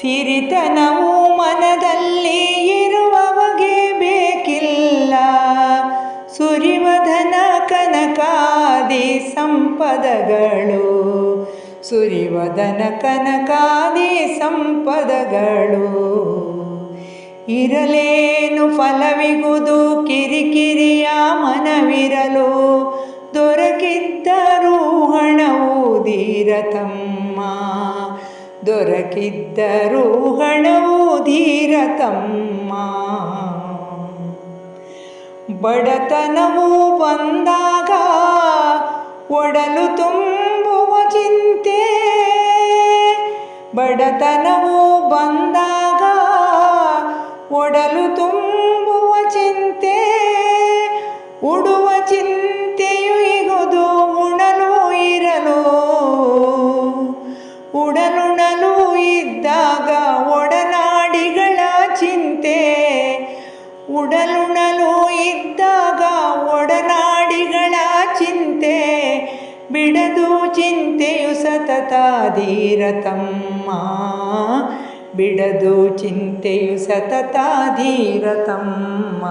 ಸಿರಿತನವು ಮನದಲ್ಲಿ ಇರುವವಗೆ ಬೇಕಿಲ್ಲ. ಸುರಿವಧನ ಕನಕಾದಿ ಸಂಪದಗಳು ಸುರಿವಧನ ಕನಕಾದಿ ಸಂಪದಗಳು. ಇರಲೇನು ಫಲವಿಗುದು ಕಿರಿಕಿರಿಯ ಮನವಿರಲು, ದೊರಕಿದ್ದರೂ ಹಣವು ಧೀರತಮ್ಮ ದೊರಕಿದ್ದರೂ ಹಣವು ಧೀರತಮ್ಮ ಬಡತನವು ಬಂದಾಗ ಒಡಲು ತುಂಬುವ ಚಿಂತೆ. ಬಡತನವು ಬಂದಾಗ ಒಡಲು ತುಂಬುವ ಚಿಂತೆ. ಉಡುವ ಉಡಲುಣಲು ಇದ್ದಾಗ ಒಡನಾಡಿಗಳ ಚಿಂತೆ. ಉಡಲುಣಲು ಇದ್ದಾಗ ಒಡನಾಡಿಗಳ ಚಿಂತೆ. ಬಿಡದು ಚಿಂತೆಯು ಸತತ ಧೀರತಮ್ಮ ಬಿಡದು ಚಿಂತೆಯು ಸತತ ಧೀರತಮ್ಮ